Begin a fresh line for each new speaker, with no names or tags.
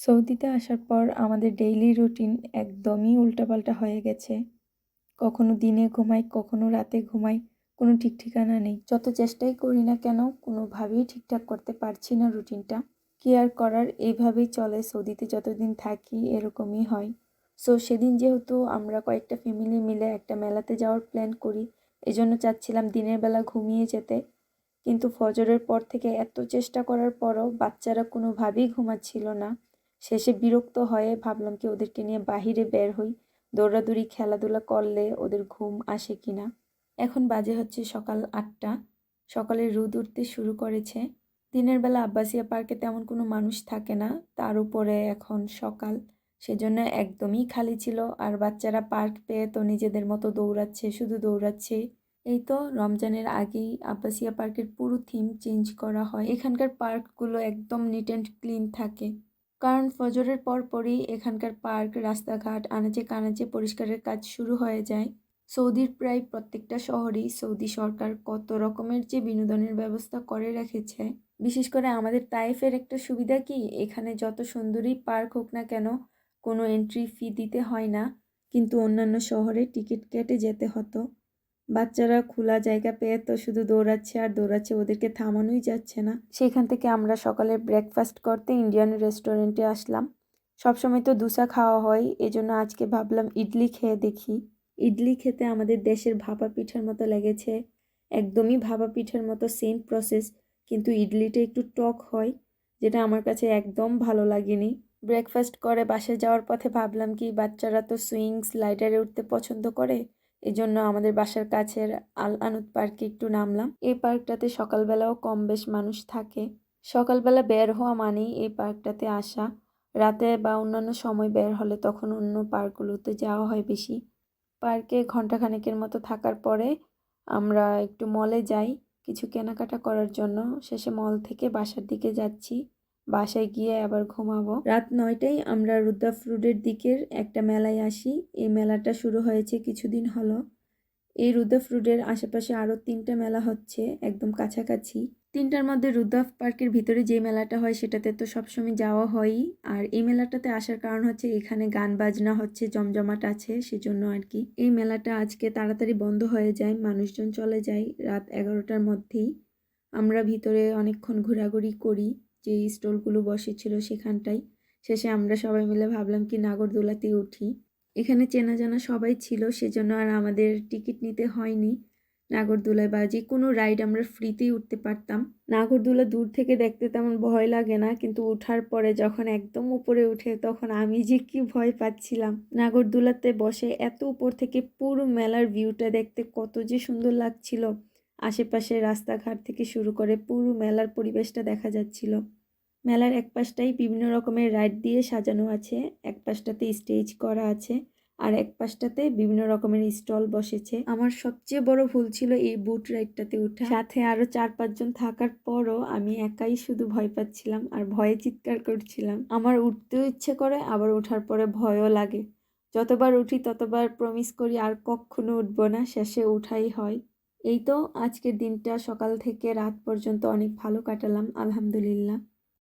সৌদিতে আসার পর আমাদের ডেইলি রুটিন একদমই উল্টাপাল্টা হয়ে গেছে। কখনো দিনে ঘুমাই, কখনো রাতে ঘুমাই, কোনো ঠিক ঠিকানা নেই। যত চেষ্টাই করি না কেন, কোনোভাবেই ঠিকঠাক করতে পারছি না রুটিনটা কি আর করার এইভাবেই চলে, সৌদিতে যতদিন থাকি এরকমই হয়। সো সেদিন যেহেতু আমরা কয়েকটা ফ্যামিলি মিলে একটা মেলাতে যাওয়ার প্ল্যান করি, এজন্য চাচ্ছিলাম দিনের বেলা ঘুমিয়ে যেতে। কিন্তু ফজরের পর থেকে এত চেষ্টা করার পরও বাচ্চারা কোনোভাবেই ঘুমাচ্ছিল না। শেষে বিরক্ত হয়ে ভাবলাম কি ওদেরকে নিয়ে বাহিরে বের হই। দৌড়াদৌড়ি, খেলাধুলা করলে ওদের ঘুম আসে কি না? এখন বাজে হচ্ছে সকাল আটটা। সকালে রোদ উঠতে শুরু করেছে। দিনের বেলা আব্বাসিয়া পার্কে তেমন কোনো মানুষ থাকে না। তার উপরে এখন সকাল। সেজন্য একদমই খালি ছিল। আর বাচ্চারা পার্ক পেয়ে তো নিজেদের মতো দৌড়াচ্ছে, শুধু দৌড়াচ্ছে। এই তো রমজানের আগেই আব্বাসিয়া পার্কের পুরো থিম চেঞ্জ করা হয়। এখানকার পার্কগুলো একদম নিট অ্যান্ড ক্লিন থাকে। কারণ ফজরের পর পরই এখানকার পার্ক, রাস্তাঘাট, আনাচে কানাচে পরিষ্কারের কাজ শুরু হয়ে যায়। সৌদির প্রায় প্রত্যেকটা শহরেই সৌদি সরকার কত রকমের যে বিনোদনের ব্যবস্থা করে রেখেছে। বিশেষ করে আমাদের তাইফের একটা সুবিধা কি? এখানে যত সুন্দরই পার্ক হোক না কেন, কোনো এন্ট্রি ফি দিতে হয় না, কিন্তু অন্যান্য শহরে টিকিট কেটে যেতে হতো। বাচ্চারা খোলা জায়গা পেয়ে তো শুধু দৌড়াচ্ছে আর দৌড়াচ্ছে, ওদেরকে থামানোই যাচ্ছে না। সেখান থেকে আমরা সকালে ব্রেকফাস্ট করতে ইন্ডিয়ান রেস্টুরেন্টে আসলাম। সবসময় তো দুসা খাওয়া হয়, এজন্য আজকে ভাবলাম ইডলি খেয়ে দেখি। ইডলি খেতে আমাদের দেশের ভাপা পিঠার মতো লেগেছে, একদমই ভাপা পিঠার মতো সেম প্রসেস কিন্তু ইডলিটা একটু টক হয়, যেটা আমার কাছে একদম ভালো লাগেনি। ব্রেকফাস্ট করে বাসে যাওয়ার পথে ভাবলাম কি, বাচ্চারা তো সুইং স্লাইডারে উঠতে পছন্দ করে এই জন্য আমাদের বাসার কাছের আল আনুত পার্কে একটু নামলাম। এই পার্কটাতে সকালবেলাও কম বেশ মানুষ থাকে। সকালবেলা বের হওয়া মানেই এই পার্কটাতে আসা। রাতে বা অন্যান্য সময় বের হলে তখন অন্য পার্কগুলোতে যাওয়া হয় বেশি। পার্কে ঘন্টাখানেকের মতো থাকার পরে আমরা একটু মলে যাই। কিছু কেনাকাটা করার জন্য শেষে মল থেকে বাসার দিকে যাচ্ছি। বাসায় গিয়ে আবার ঘুমাবো। রাত নয়টায় আমরা রুদ্রা ফ্রুডের দিকের একটা মেলায় আসি। এই মেলাটা শুরু হয়েছে কিছুদিন হলো। এই রুদ্রা ফ্রুডের আশেপাশে আরও তিনটা মেলা হচ্ছে, একদম কাছাকাছি। তিনটার মধ্যে রুদ্রাফ পার্কের ভিতরে যে মেলাটা হয়, সেটাতে তো সবসময় যাওয়া হয়ই। আর এই মেলাটাতে আসার কারণ হচ্ছে এখানে গান বাজনা হচ্ছে, জমজমাট আছে, সেজন্য আর কি। এই মেলাটা আজকে তাড়াতাড়ি বন্ধ হয়ে যায়, মানুষজন চলে যায় রাত এগারোটার মধ্যেই। আমরা ভিতরে অনেকক্ষণ ঘোরাঘুরি করি। যে স্টলগুলো বসেছিল সেখানটায় শেষে আমরা সবাই মিলে ভাবলাম কি নাগরদোলাতে উঠি। এখানে চেনা জানা সবাই ছিল, সেজন্য আর আমাদের টিকিট নিতে হয়নি। নাগরদোলায় বা যে কোনো রাইড আমরা ফ্রিতেই উঠতে পারতাম। নাগরদোলা দূর থেকে দেখতে তেমন ভয় লাগে না, কিন্তু ওঠার পরে যখন একদম উপরে উঠে তখন আমি যে কি ভয় পাচ্ছিলাম। নাগরদোলাতে বসে এত উপর থেকে পুরো মেলার ভিউটা দেখতে কত যে সুন্দর লাগছিল। আশেপাশে রাস্তাঘাট থেকে শুরু করে পুরো মেলার পরিবেশটা দেখা যাচ্ছিল। মেলার এক পাশটাই বিভিন্ন রকমের রাইড দিয়ে সাজানো আছে এক পাশটাতে স্টেজ করা আছে, আর এক পাশটাতে বিভিন্ন রকমের স্টল বসেছে। আমার সবচেয়ে বড় ভুল ছিল এই বুট রাইডটাতে উঠা। সাথে আরও চার পাঁচজন থাকার পরও আমি একাই শুধু ভয় পাচ্ছিলাম আর ভয়ে চিৎকার করছিলাম। আমার উঠতেও ইচ্ছে করে, আবার ওঠার পরে ভয়ও লাগে। যতবার উঠি ততবার প্রমিস করি আর কখনো উঠবো না, শেষে উঠাই হয়। এই তো আজকের দিনটা সকাল থেকে রাত পর্যন্ত অনেক ভালো কাটালাম আলহামদুলিল্লাহ।